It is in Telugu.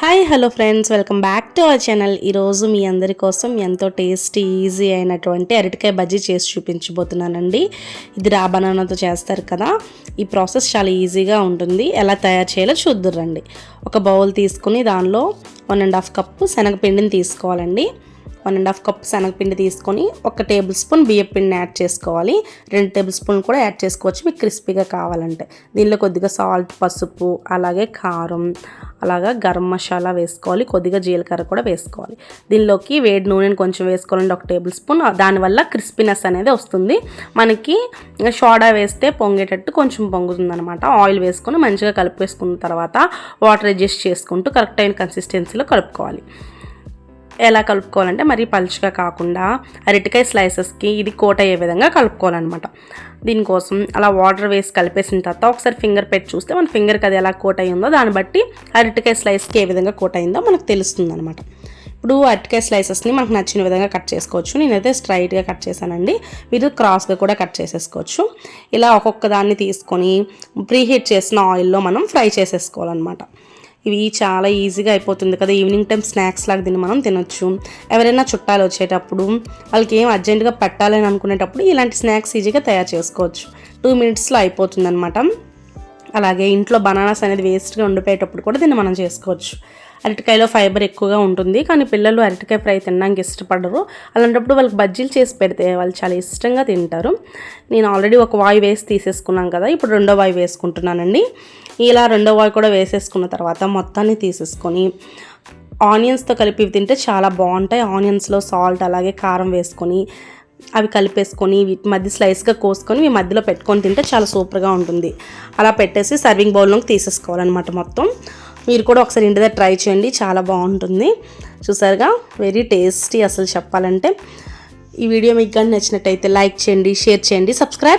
Hi hello friends. Welcome back to our channel. ఈరోజు మీ అందరి కోసం ఎంతో టేస్టీ ఈజీ అయినటువంటి అరటికాయ బజ్జీ చేసి చూపించబోతున్నానండి. ఇది రా బనానాతో చేస్తారు కదా. ఈ ప్రాసెస్ చాలా ఈజీగా ఉంటుంది. ఎలా తయారు చేయాలో చూద్దురండి ఒక బౌల్ తీసుకుని దానిలో వన్ అండ్ హాఫ్ కప్పు శనగపిండిని తీసుకోవాలండి. వన్ అండ్ హాఫ్ కప్ శనగపిండి తీసుకొని ఒక టేబుల్ స్పూన్ బియ్యం పిండిని యాడ్ చేసుకోవాలి. రెండు టేబుల్ స్పూన్ కూడా యాడ్ చేసుకోవచ్చు. మీకు క్రిస్పీగా కావాలంటే. దీనిలో కొద్దిగా సాల్ట్ పసుపు అలాగే కారం అలాగా గరం మసాలా వేసుకోవాలి కొద్దిగా జీలకర్ర కూడా వేసుకోవాలి. దీనిలోకి వేడి నూనెని కొంచెం వేసుకోవాలండి ఒక టేబుల్ స్పూన్. దానివల్ల క్రిస్పీనెస్ అనేది వస్తుంది. మనకి సోడా వేస్తే పొంగేటట్టు కొంచెం పొంగుతుంది అనమాట ఆయిల్ వేసుకొని మంచిగా కలిపేసుకున్న తర్వాత వాటర్ అడ్జస్ట్ చేసుకుంటూ కరెక్ట్ అయిన కన్సిస్టెన్సీలో కలుపుకోవాలి. ఎలా కలుపుకోవాలంటే మరీ పలుచగా కాకుండా అరటికాయ స్లైసెస్కి ఇది కోట్ అయ్యే విధంగా కలుపుకోవాలన్నమాట. దీనికోసం అలా వాటర్ వేసి కలిపేసిన తర్వాత ఒకసారి ఫింగర్ పెట్టి చూస్తే మన ఫింగర్కి అది ఎలా కోట్ అయ్యిందో దాన్ని బట్టి అరటికాయ స్లైస్కి ఏ విధంగా కోట్ అయిందో మనకు తెలుస్తుంది అనమాట ఇప్పుడు అరటికాయ స్లైసెస్ని మనకు నచ్చిన విధంగా కట్ చేసుకోవచ్చు. నేనైతే స్ట్రైట్గా కట్ చేశానండి. మీరు క్రాస్గా కూడా కట్ చేసేసుకోవచ్చు. ఇలా ఒక్కొక్క దాన్ని తీసుకొని ప్రీహీట్ చేసిన ఆయిల్లో మనం ఫ్రై చేసేసుకోవాలన్నమాట. ఇవి చాలా ఈజీగా అయిపోతుంది కదా. ఈవినింగ్ టైం స్నాక్స్ లాగా దీన్ని మనం తినొచ్చు. ఎవరైనా చుట్టాలు వచ్చేటప్పుడు వాళ్ళకి ఏం అర్జెంటుగా పెట్టాలని అనుకునేటప్పుడు ఇలాంటి స్నాక్స్ ఈజీగా తయారు చేసుకోవచ్చు. టూ మినిట్స్లో అయిపోతుంది అనమాట అలాగే ఇంట్లో బనానాస్ అనేది వేస్ట్గా ఉండిపోయేటప్పుడు కూడా దీన్ని మనం చేసుకోవచ్చు. అరటికాయలో ఫైబర్ ఎక్కువగా ఉంటుంది కానీ పిల్లలు అరటికాయ ఫ్రై తినడానికి ఇష్టపడరు. అలాంటప్పుడు వాళ్ళకి బజ్జీలు చేసి పెడితే వాళ్ళు చాలా ఇష్టంగా తింటారు. నేను ఆల్రెడీ ఒక వాయి వేసి తీసేసుకున్నాను కదా ఇప్పుడు రెండో వాయి వేసుకుంటున్నానండి. ఇలా రెండో వాయి కూడా వేసేసుకున్న తర్వాత మొత్తాన్ని తీసేసుకొని ఆనియన్స్తో కలిపి తింటే చాలా బాగుంటాయి. ఆనియన్స్లో సాల్ట్ అలాగే కారం వేసుకొని అవి కలిపేసుకొని వీటి మధ్య స్లైస్గా కోసుకొని మీ మధ్యలో పెట్టుకొని తింటే చాలా సూపర్గా ఉంటుంది. అలా పెట్టేసి సర్వింగ్ బౌల్లోకి తీసేసుకోవాలన్నమాట మొత్తం. మీరు కూడా ఒకసారి ఇంటి దగ్గర ట్రై చేయండి చాలా బాగుంటుంది. చూసారుగా? వెరీ టేస్టీ అసలు చెప్పాలంటే. ఈ వీడియో మీకు కానీ నచ్చినట్టయితే లైక్ చేయండి షేర్ చేయండి సబ్స్క్రైబ్